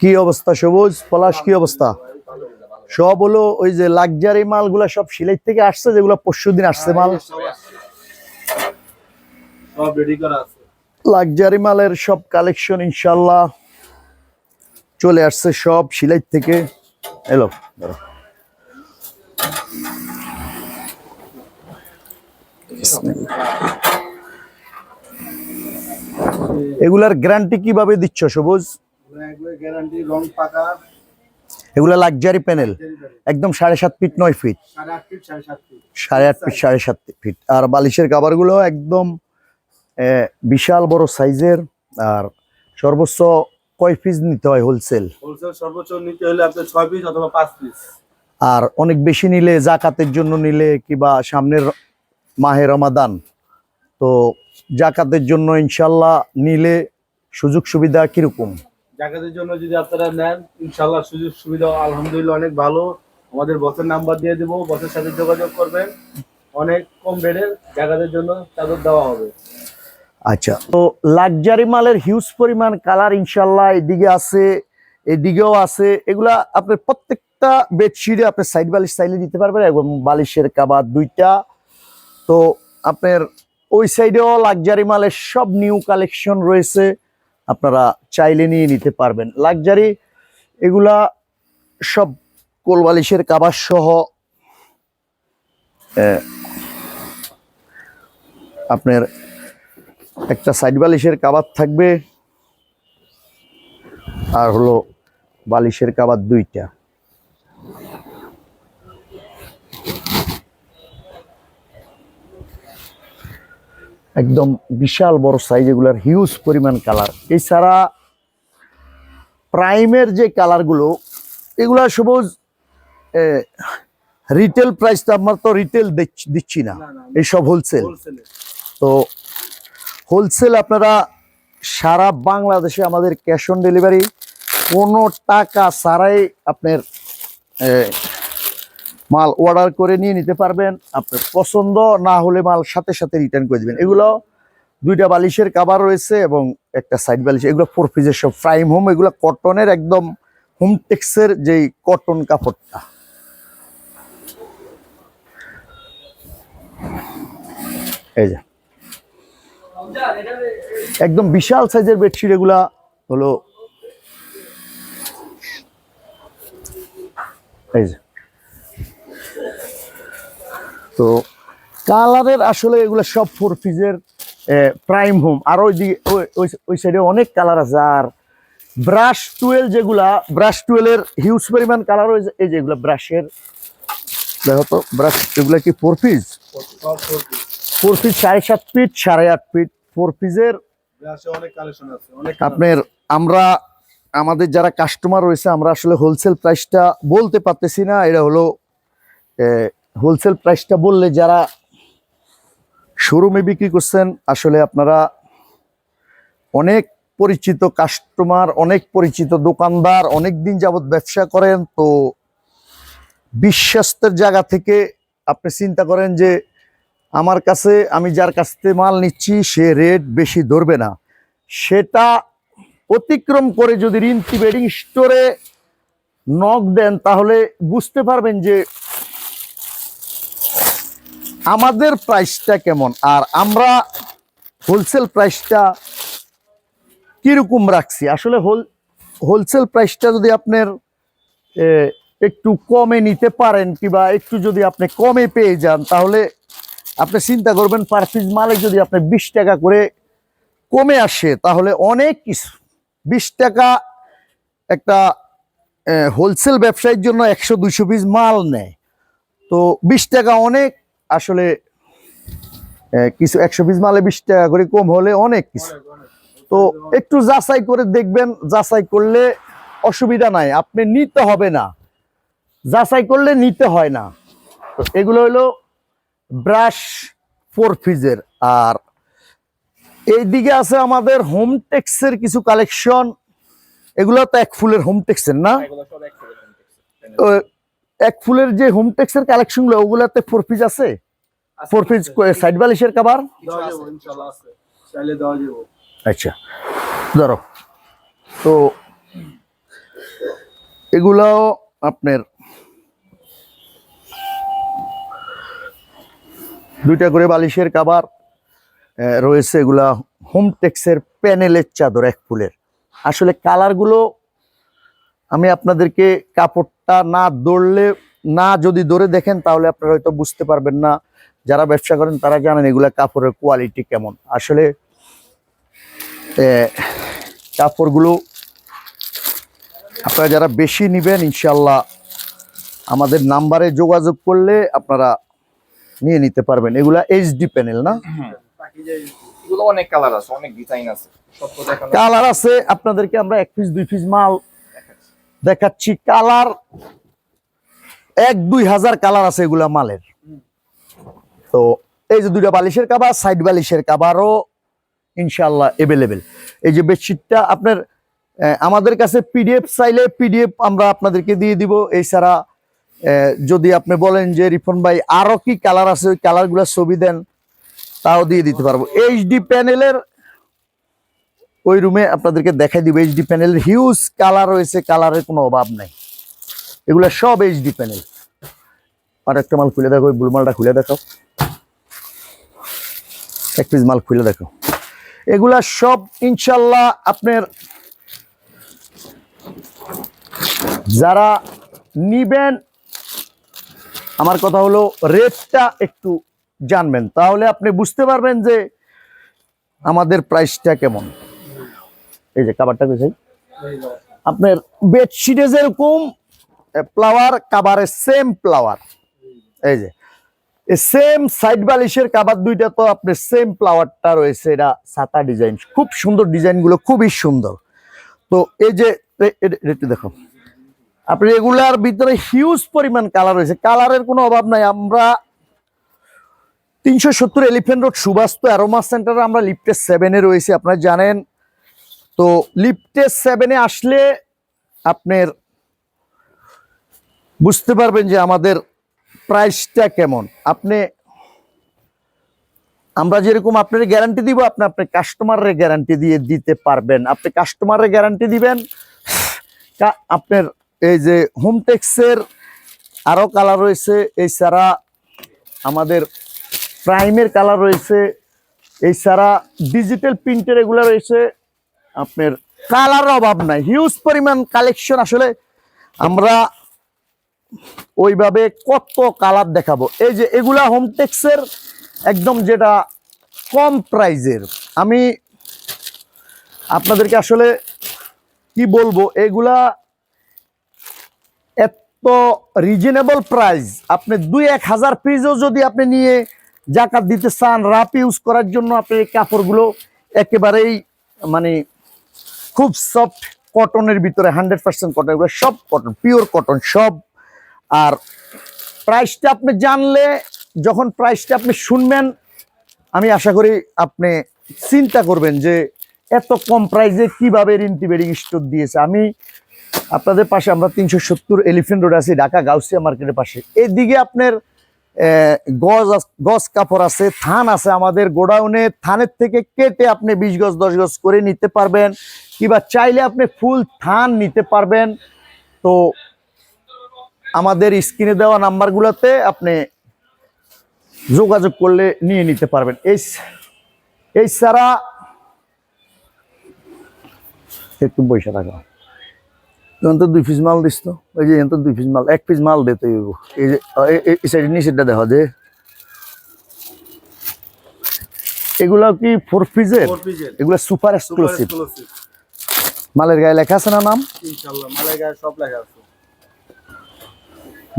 কি অবস্থা, সবুজ? পলাশ, কি অবস্থা? সব হলো ওই যে লাক্সারি মালগুলা সব সিলাই থেকে আসছে, যেগুলো পরশু দিন আসছে মাল। সব রেডি করা আছে। লাক্সারি মালের সব কালেকশন ইনশাল্লাহ চলে আসছে সব সিলাই থেকে। এলো এগুলার গ্যারান্টি কীভাবে দিচ্ছ সবুজ? এগুলা লাক্সারি প্যানেল একদম সাড়ে সাত ফিট নয় ফিট সাড়ে আট ফিট সাড়ে সাত ফিট আর বালিশের কাভারগুলো একদম বিশাল বড় সাইজের আর সর্বোচ্চ কয় পিস নিতে হয় হোলসেল হোলসেল সর্বোচ্চ নিতে হলে আপনার ছয় পিস অথবা পাঁচ পিস আর অনেক বেশি নিলে জাকাতের জন্য নিলে কিংবা সামনের মাহে রমাদান। তো জাকাতের জন্য ইনশাল্লাহ নিলে সুযোগ সুবিধা কীরকম? জাকাতের জন্য যদি আপনারা নেন ইনশাল্লাহ সুযোগ সুবিধা আলহামদুলিল্লাহ অনেক ভালো। আমাদের বসের নাম্বার দিয়ে দেবো বসের সাথে যোগাযোগ করবেন। অনেক কম রেটে জাকাতের জন্য চাদর দেওয়া হবে। আচ্ছা তো লাক্সারি মালের হিউজ পরিমাণ কালার ইনশাল্লাহ এদিকে আছে, এদিকেও আছে। এগুলা আপনার প্রত্যেকটা বেডশিটে আপনি সাইড বালিশ চাইলে দিতে পারবেন এবং বালিশের কাবার দুইটা। তো আপনার ওই সাইডেও লাক্সারি মালের সব নিউ কালেকশন রয়েছে, আপনারা চাইলে নিয়ে নিতে পারবেন। লাক্সারি এগুলা সব কোল বালিশের কাবার সহ আপনার একটা সাইড বালিশের কাবার থাকবে। আর হলো বালিশের কাবার দুইটা। একদম বিশাল বড় সাইজ এগুলার হিউজ পরিমাণ কালার এছাড়া প্রাইমের যে কালারগুলো এগুলা সবুজ রিটেল প্রাইস তো আমরা তো রিটেল দিচ্ছি না। এইসব হোলসেল তো হোলসেল আপনারা সারা বাংলাদেশে আমাদের ক্যাশ অন ডেলিভারি কোনো টাকা ছাড়াই আপনার মাল অর্ডার করে নিয়ে নিতে পারবেন। আপনার পছন্দ না হলে মাল সাথে সাথে রিটার্ন করে দেবেন। এগুলো দুইটা বালিশের কাবার রয়েছে এবং একটা সাইড বালিশ। এগুলো ফোর পিসের সব প্রাইম হোম এগুলো কটনের একদম হোম টেক্সের যেই কটন কাপড়টা। এই যে। একদম বিশাল সাইজের বেডশিট এগুলা হলো। এই যে। তো কালারের আসলে এগুলো সব ফোর পিজের প্রাইম হোম আর ওই দিকে ওই- সাইডে অনেক কালার আছে। আর ব্রাশ টুয়েল যেগুলা ব্রাশ টুয়েলের হিউজ পরিমাণ কালার হয়েছে এই যেগুলো ব্রাশের দেখো তো ব্রাশ এগুলা কি ফোর পিস ফোর পিস সাড়ে সাত ফিট সাড়ে আট ফিট ফোর পিসের আপনার আমরা আমাদের যারা কাস্টমার রয়েছে আমরা আসলে হোলসেল প্রাইসটা বলতে পারতেছি না এটা হলো হোলসেল প্রাইসটা বললে যারা শোরুমে বিক্রি করছেন আসলে আপনারা অনেক পরিচিত কাস্টমার অনেক পরিচিত দোকানদার অনেক দিন যাবত ব্যবসা করেন তো বিশ্বাস্তের জায়গা থেকে আপনি চিন্তা করেন যে আমার কাছে, আমি যার কাছ থেকে মাল নিচ্ছি, সে রেট বেশি ধরবে না। সেটা অতিক্রম করে যদি রিন্তি বেডিং স্টোরে নক দেন, তাহলে বুঝতে পারবেন যে আমাদের প্রাইসটা কেমন। আর আমরা হোলসেল প্রাইসটা কীরকম রাখছি? আসলে হোল হোলসেল প্রাইসটা যদি আপনার একটু কমে নিতে পারেন, কিংবা একটু যদি আপনি কমে পেয়ে যান, তাহলে আপনি চিন্তা করবেন পার পিস মালে যদি আপনি বিশ টাকা করে কমে আসে, তাহলে অনেক কিছু। বিশ টাকা একটা হোলসেল ব্যবসায়ীর জন্য একশো, দুইশো পিস মাল নেয়। তো বিশ টাকা অনেক, আসলে কিছু একশো পিস মালে বিশ টাকা করে কম হলে অনেক কিছু। তো একটু যাচাই করে দেখবেন, যাচাই করলে অসুবিধা নাই, আপনি নিতে হবে না। যাচাই করলে নিতে হয় না। তো এগুলো হলো ব্রাশ ফোর ফিজের আর এইদিকে আছে আমাদের হোম টেক্সের কিছু কালেকশন এগুলো তো এক ফুলের হোম টেক্সের না? এক ফুলের যে হোম টেক্সের কালেকশনগুলো ওগুলাতে ফোর পিস আছে? ফোর পিস সাইড বালিশের কাবার আচ্ছা ধরো। তো এগুলাও আপনার দুইটা করে বালিশের কাবার রয়েছে এগুলা হোম টেক্সের প্যানেলের চাদর এক ফুলের। আসলে কালারগুলো আমি আপনাদেরকে কাপড়টা না দৌড়লে, না যদি ধরে দেখেন তাহলে আপনারা হয়তো বুঝতে পারবেন না। যারা ব্যবসা করেন তারা জানেন এগুলা কাপড়ের কোয়ালিটি কেমন। আসলে কাপড়গুলো আপনারা যারা বেশি নেবেন ইনশাল্লাহ আমাদের নাম্বারে যোগাযোগ করলে আপনারা নিয়ে নিতে পারবেন। এগুলা এইচডি প্যানেল না? অনেক কালার আছে অনেক ডিজাইন কালার আছে আপনাদেরকে আমরা এক পিস দুই পিস মাল দেখাচ্ছি। কালার এক দুই হাজার কালার আছে এগুলা মালের। তো এই যে দুইটা বালিশের কাবার সাইড বালিশের কাবারও ইনশাল্লাহ এভেলেবেল এই যে বেডশিটটা আপনার আমাদের কাছে পিডিএফ চাইলে পিডিএফ আমরা আপনাদেরকে দিয়ে দিব। এছাড়া যদি আপনি বলেন যে রিফন ভাই, আরও কি কালার আছে? ওই কালারগুলো ছবি দেন, তাও দিয়ে দিতে পারব। এইচডি প্যানেলের ওই রুমে আপনাদেরকে দেখাই দিব। এইচডি প্যানেলের হিউজ কালার রয়েছে কালারের কোনো অভাব নাই। এগুলো সব এইচডি প্যানেল আর একটা মাল খুলে দেখো, ওই মালটা খুলে দেখো। এক পিস মাল খুলে দেখো। এগুলা সব ইনশাল্লাহ আপনার যারা নিবেন আমার কথা হলো রেটটা একটু জানবেন। তাহলে আপনি বুঝতে পারবেন যে আমাদের প্রাইসটা কেমন। এই যে কাবারটা কোথায় আপনার বেডশিটে যেরকম ফ্লাওয়ার কাবারের সেম ফ্লাওয়ার এই যে সেম সাইড বালিশের কাবার দুইটা তো আপনার সেম ফ্লাওয়ারটা রয়েছে। এটা সাতা ডিজাইন খুব সুন্দর ডিজাইনগুলো খুবই সুন্দর। তো এই যে দেখো। আপনি এগুলার ভিতরে হিউজ পরিমাণ কালার রয়েছে। কালারের কোনো অভাব নাই। আমরা তিনশো সত্তর এলিফেন্ট রোড সুবাস্ত অ্যারোমা সেন্টারে আমরা লিফটে সেভেনে রয়েছি, আপনারা জানেন। তো লিফটে সেভেনে আসলে আপনার বুঝতে পারবেন যে আমাদের প্রাইসটা কেমন। আপনি, আমরা যেরকম আপনার গ্যারান্টি দিব, আপনি আপনার কাস্টমারের গ্যারান্টি দিয়ে দিতে পারবেন। আপনি কাস্টমারের গ্যারান্টি দিবেন আপনার এই যে হোমটেক্সের আরও কালার রয়েছে এছাড়া আমাদের প্রাইমের কালার রয়েছে এছাড়া ডিজিটাল প্রিন্টের এগুলো রয়েছে। আপনার কালার অভাব নাই হিউজ পরিমাণ কালেকশন আসলে আমরা ওইভাবে কত কালার দেখাবো। এই যে এগুলা হোমটেক্সের একদম যেটা কম প্রাইজের আমি আপনাদেরকে আসলে কি বলব, এগুলা এত রিজনেবল প্রাইস আপনি দুই এক হাজার পিসও যদি আপনি নিয়ে জাকাত দিতে চান রাপ ইউজ করার জন্য আপনি কাপড়গুলো একেবারেই মানে খুব সফট কটনের ভিতরে হান্ড্রেড পার্সেন্ট কটন সব কটন পিওর কটন সব। আর প্রাইসটা আপনি জানলে, যখন প্রাইসটা আপনি শুনবেন, আমি আশা করি আপনি চিন্তা করবেন যে এত কম প্রাইসে কীভাবে রিন্টি বেডিং স্টোর দিয়েছে। আমি আপনাদের পাশে আমরা তিনশো সত্তর এলিফেন্ট রোড আছি, ঢাকা গাউসিয়া মার্কেটের পাশে। এদিকে আপনার গজ গজ কাপড় আছে, থান আছে আমাদের গোডাউনে। থানের থেকে কেটে আপনি বিশ গজ, দশ গজ করে নিতে পারবেন। কিংবা চাইলে আপনি ফুল থান নিতে পারবেন। তো আমাদের স্ক্রিনে দেওয়া নাম্বারগুলোতে আপনি যোগাযোগ করলে নিয়ে নিতে পারবেন। এই এই ছাড়া একটু পয়সা তো দুই পিস মাল দিস তো ওই যে তো দুই পিস মাল এক পিস মাল দিতে হইব এই যে এই নিচেরটা দেখা যে এগুলা কি ফোর পিসের। এগুলা সুপার এক্সক্লুসিভ মালের গায়ে লেখা আছে না নাম? ইনশাল্লাহ মালাইকায় সব লেখা আছে।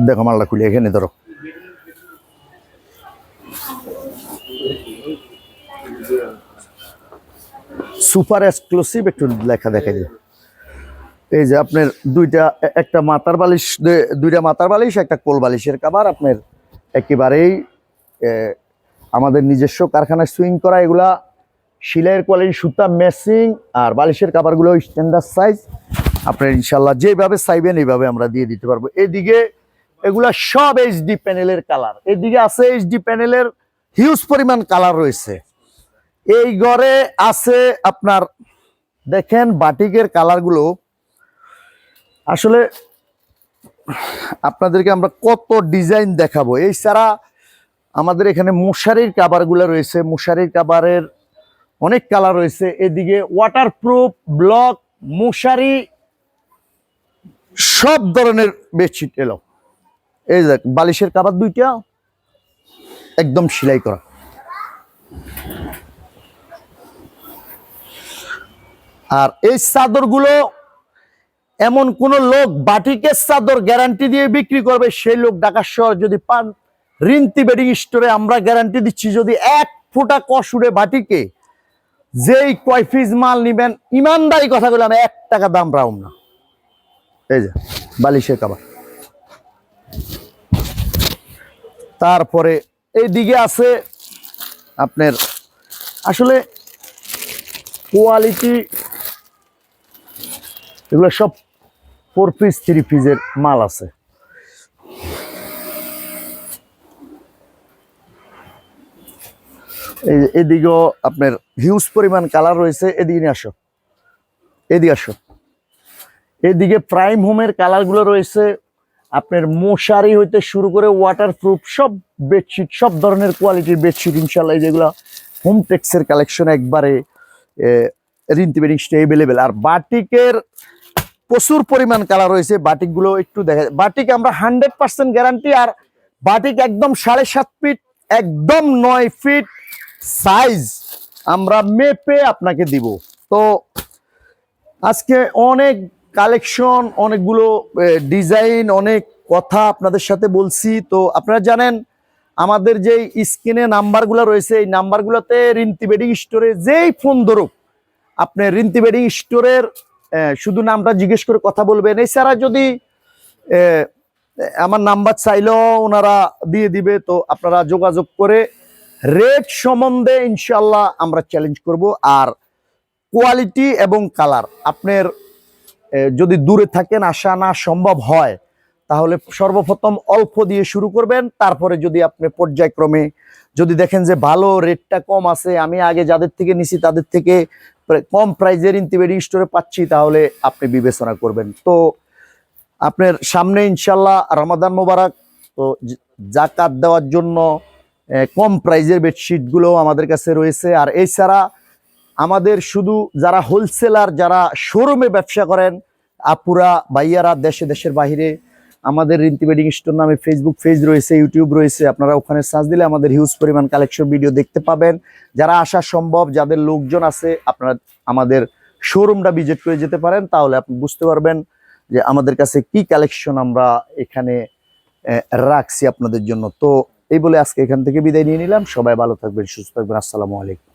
দেখো মালটা খুলে এখানে ধরো। সুপার এক্সক্লুসিভ একটু লেখা দেখা যায় এই যে আপনার দুইটা একটা মাথার বালিশ দুইটা মাথার বালিশ, একটা কোল বালিশের কাবার, আপনার একেবারেই আমাদের নিজস্ব কারখানায় সুইং করা, এগুলা সিলাইয়ের কোয়ালিটি, সুতা ম্যাচিং আর বালিশের কাপড়গুলো স্ট্যান্ডার্ড সাইজ আপনার ইনশাল্লাহ যেভাবে চাইবেন, এইভাবে আমরা দিয়ে দিতে পারব। এদিকে এগুলা সব এইচডি প্যানেলের কালার এদিকে আছে এইচডি প্যানেলের হিউজ পরিমাণ কালার রয়েছে। এই ঘরে আছে আপনার, দেখেন বাটিকের কালারগুলো আসলে আপনাদেরকে আমরা কত ডিজাইন দেখাবো। এই ছাড়া আমাদের এখানে মশারির কাবারগুলো রয়েছে। মশারির কাবারের অনেক কালার রয়েছে। এদিকে ওয়াটারপ্রুফ ব্লক মশারি, সব ধরনের বেডশিট এলো। এই দেখ, বালিশের কাবার দুইটা, একদম সেলাই করা। আর এই চাদরগুলো এমন কোন লোক বাটিকের চাদর গ্যারান্টি দিয়ে বিক্রি করবে, সেই লোক ঢাকা শহর যদি পান, রিন্তি বেডিং স্টোরে আমরা গ্যারান্টি দিচ্ছি, যদি এক ফোঁটা কসুরে বাটিকে, যেই কয় পিস মাল নিবেন, ইমানদারি কথা বললাম এক টাকা দাম রাউম না। এই যে, বালিশের কাবার। তারপরে এইদিকে আছে আপনার, আসলে কোয়ালিটি এগুলো সব ফোর পিস থ্রি পিসের মাল আছে। এদিকেও আপনার হিউজ পরিমাণ কালার রয়েছে। এদিকে নিয়ে আসো। এদিকে আসো। এদিকে প্রাইম হোমের কালারগুলো রয়েছে। আপনার মশারি হইতে শুরু করে ওয়াটারপ্রুফ সব বেডশিট সব ধরনের কোয়ালিটির বেডশিট ইনশাল্লাহ যেগুলো হোম টেক্সের কালেকশন একবারে রিন্তি বেডিং এভেলেবেল আর বাটিকের প্রচুর পরিমাণ কালার রয়েছে। বাটিকগুলো একটু দেখা বাটিক আমরা হান্ড্রেড পার্সেন্ট গ্যারান্টি আর বাটিক একদম সাড়ে সাত ফিট একদম নয় ফিট সাইজ আমরা মেপে আপনাকে দিব। তো আজকে অনেক কালেকশন অনেকগুলো ডিজাইন অনেক কথা আপনাদের সাথে বলছি। তো আপনারা জানেন, আমাদের যে স্ক্রিনে নাম্বারগুলো রয়েছে, এই নাম্বারগুলোতে রিন্তি বেডিং স্টোরে যেই ফোন ধরুক, আপনি রিন্তি বেডিং স্টোরের শুধু নামটা জিজ্ঞেস করে কথা বলবেন। এছাড়া যদি আমার নাম্বার চাইলেও ওনারা দিয়ে দিবে, তো আপনারা যোগাযোগ করে রেট সম্বন্ধে ইনশাল্লাহ আমরা চ্যালেঞ্জ করব। আর কোয়ালিটি এবং কালার আপনার যদি দূরে থাকেন, আসা না সম্ভব হয়, তাহলে সর্বপ্রথম অল্প দিয়ে শুরু করবেন। তারপরে যদি আপনি পর্যায়ক্রমে যদি দেখেন যে ভালো রেটটা কম আছে, আমি আগে যাদের থেকে নিছি, তাদের থেকে কম প্রাইজের ইন্টিবেডিং স্টোরে পাচ্ছি, তাহলে আপনি বিবেচনা করবেন। তো আপনার সামনে ইনশাল্লাহ রমাদান মোবারক, তো জাকাত দেওয়ার জন্য কম প্রাইজের বেডশিটগুলো আমাদের কাছে রয়েছে। আর এছাড়া আমাদের শুধু যারা হোলসেলার যারা শোরুমে ব্যবসা করেন, আপুরা, ভাইয়ারা দেশে দেশের বাইরে আমাদের রিন্তি বেডিং স্টোর নামে ফেসবুক পেজ রয়েছে ইউটিউব রয়েছে। আপনারা ওখানে সার্চ দিলে আমাদের হিউজ পরিমাণ কালেকশন ভিডিও দেখতে পাবেন। যারা আসা সম্ভব, যাদের লোকজন আছে, আপনারা আমাদের শোরুমটা ভিজিট করে যেতে পারেন। তাহলে আপনি বুঝতে পারবেন যে আমাদের কাছে কি কালেকশন আমরা এখানে রাখছি আপনাদের জন্য। তো এই বলে আজকে এখান থেকে বিদায় নিয়ে নিলাম। সবাই ভালো থাকবেন, সুস্থ থাকবেন। আসসালামু আলাইকুম।